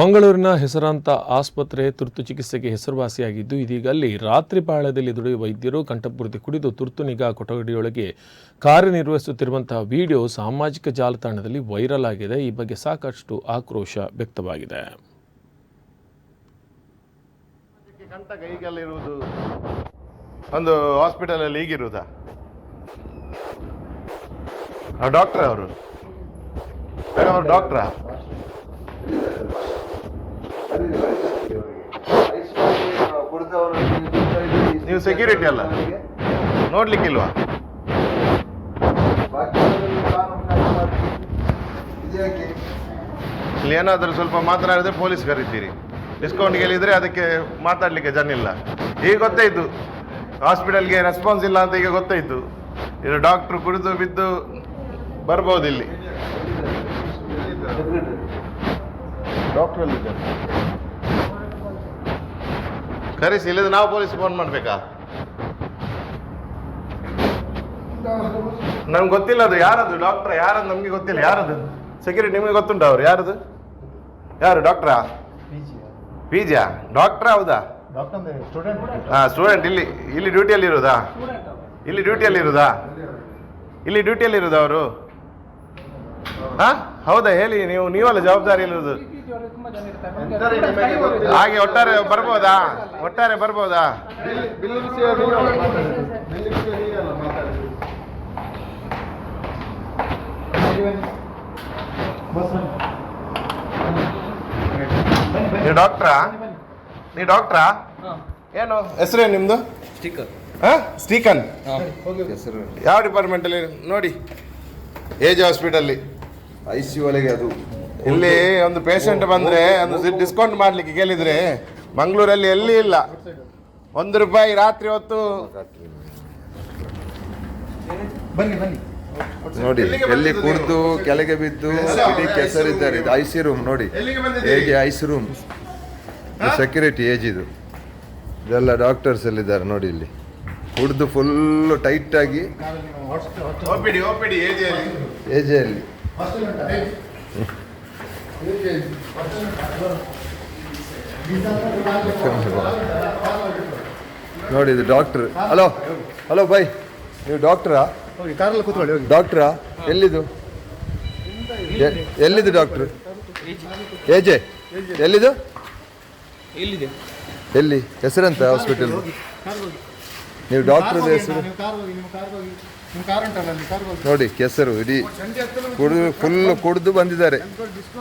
ಮಂಗಳೂರಿನ ಹೆಸರಾಂತ ಆಸ್ಪತ್ರೆ ತುರ್ತು ಚಿಕಿತ್ಸೆಗೆ ಹೆಸರುವಾಸಿಯಾಗಿದ್ದು, ಇದೀಗ ಅಲ್ಲಿ ರಾತ್ರಿ ಪಾಳ್ಯದಲ್ಲಿ ದುಡಿಯುವ ವೈದ್ಯರು ಕಂಠಪೂರ್ತಿ ಕುಡಿದು ತುರ್ತು ನಿಗಾ ಕೊಠಡಿಯೊಳಗೆ ಕಾರ್ಯನಿರ್ವಹಿಸುತ್ತಿರುವಂತಹ ವಿಡಿಯೋ ಸಾಮಾಜಿಕ ಜಾಲತಾಣದಲ್ಲಿ ವೈರಲ್ ಆಗಿದೆ. ಈ ಬಗ್ಗೆ ಸಾಕಷ್ಟು ಆಕ್ರೋಶ ವ್ಯಕ್ತವಾಗಿದೆ. ಒಂದು ಹಾಸ್ಪಿಟಲ್ ಅಲ್ಲಿ ಹೀಗಿರುವುದಾ ಡಾಕ್ಟರ್ ಅವರು ಡಾಕ್ಟ್ರಾ? ನೀವು ಸೆಕ್ಯೂರಿಟಿ ಅಲ್ಲ? ನೋಡ್ಲಿಕ್ಕಿಲ್ವಾ? ಇಲ್ಲಿ ಏನಾದರೂ ಸ್ವಲ್ಪ ಮಾತನಾಡಿದ್ರೆ ಪೊಲೀಸ್ ಕರೀತೀರಿ. ಡಿಸ್ಕೌಂಟ್ ಕೇಳಿದ್ರೆ ಅದಕ್ಕೆ ಮಾತಾಡಲಿಕ್ಕೆ ಜನ ಇಲ್ಲ. ಈಗ ಗೊತ್ತಾಯ್ತು ಹಾಸ್ಪಿಟಲ್ಗೆ ರೆಸ್ಪಾನ್ಸ್ ಇಲ್ಲ ಅಂತ ಈಗ ಗೊತ್ತಾಯ್ತು ಇದು ಡಾಕ್ಟ್ರು ಕುಡಿದು ಬಿದ್ದು ಬರ್ಬೋದು ಇಲ್ಲಿ ಡಾಕ್ಟರ್ ಕರೆಸಿ ಇಲ್ಲದ ನಾವು ಪೊಲೀಸ್ ಫೋನ್ ಮಾಡಬೇಕಾ? ನಮ್ಗೆ ಗೊತ್ತಿಲ್ಲ ಅದು ಯಾರದು? ಡಾಕ್ಟರ್ ಯಾರದು? ನಮಗೆ ಗೊತ್ತಿಲ್ಲ. ಯಾರದು? ಸೆಕ್ಯೂರಿಟಿ ನಿಮಗೆ ಗೊತ್ತುಂಟು ಅವ್ರು? ಯಾರದು? ಯಾರು? ಡಾಕ್ಟ್ರಾ ಪಿ ಜಿಯಾ ಡಾಕ್ಟ್ರಾ ಹೌದಾ? ಹಾಂ ಸ್ಟೂಡೆಂಟ್ ಇಲ್ಲಿ ಇಲ್ಲಿ ಡ್ಯೂಟಿಯಲ್ಲಿ ಇರೋದಾ? ಇಲ್ಲಿ ಡ್ಯೂಟಿಯಲ್ಲಿ ಇರೋದಾ? ಇಲ್ಲಿ ಡ್ಯೂಟಿಯಲ್ಲಿ ಇರೋದಾ ಅವರು? ಹಾಂ? ಹೌದಾ? ಹೇಳಿ ನೀವು ನೀವಲ್ಲ ಜವಾಬ್ದಾರಿ ಇರೋದು. ಹಾಗೆ ಒಟ್ಟಾರೆ ಬರ್ಬೋದಾ? ಒಟ್ಟಾರೆ ಬರ್ಬೋದಾ? ನೀ ಡಾಕ್ಟ್ರಾ? ನೀ ಡಾಕ್ಟ್ರಾ? ಏನು? ಹೆಸರೇನು ನಿಮ್ಮದು ಸ್ಟಿಕ್ಕರ್ ಹಾಂ? ಸ್ಟೀಕನ್? ಹೆಸರು ಯಾವ ಡಿಪಾರ್ಟ್ಮೆಂಟಲ್ಲಿ? ನೋಡಿ. ಏಜ್ ಹಾಸ್ಪಿಟಲ್ಲಿ. ಐ ಸಿ ಒಳಗೆ ಅದು. ಇಲ್ಲಿ ಒಂದು ಪೇಷಂಟ್ ಬಂದ್ರೆ ಒಂದು ಡಿಸ್ಕೌಂಟ್ ಮಾಡ್ಲಿಕ್ಕೆ ಕೇಳಿದ್ರೆ ಮಂಗಳೂರಲ್ಲಿ ಎಲ್ಲಿ ಇಲ್ಲ. ಒಂದು ರೂಪಾಯಿ ರಾತ್ರಿ ಹೊತ್ತು. ನೋಡಿ ಎಲ್ಲಿಗೆ ಎಲ್ಲಿ ಬಂದಿದ್ದು ಕುಡಿದು ಕೆಳಗೆ ಬಿದ್ದು ಇಡೀ ಕೆಸರಿದ್ದಾರೆ. ಇದು ಐ ಸಿ ರೂಮ್ ನೋಡಿ? ಹೇಗೆ ಐ ಸಿ ರೂಮ್ ಸೆಕ್ಯೂರಿಟಿ ಏಜ್ ಇದು. ಇದೆಲ್ಲ ಡಾಕ್ಟರ್ಸ್ ಎಲ್ಲಿದ್ದಾರೆ ನೋಡಿ ಇಲ್ಲಿ. ಕುಡಿದು ಫುಲ್ಲು ಟೈಟ್ ಆಗಿ ನೋಡಿ ಇದು ಡಾಕ್ಟ್ರ್ ಹಲೋ ಹಲೋ ಬೈ ನೀವು ಡಾಕ್ಟ್ರಾ ಕಾರಲ್ಲಿ ಕೂತ್ಕೊಳ್ಳಿ ಹೋಗಿ. ಡಾಕ್ಟ್ರಾ ಎಲ್ಲಿದು? ಎಲ್ಲಿದು ಡಾಕ್ಟ್ರು ಎಜೆ ಎಲ್ಲಿದು? ಎಲ್ಲಿದೆ ಎಲ್ಲಿ? ಹೆಸರಂತ ಹಾಸ್ಪಿಟಲ್ ನೀವು ಡಾಕ್ಟರ್ ಹೆಸರು? ನೋಡಿ ಕೆಸರು ಇಡೀ ಕುಡಿದು ಫುಲ್ ಕುಡಿದು ಬಂದಿದ್ದಾರೆ.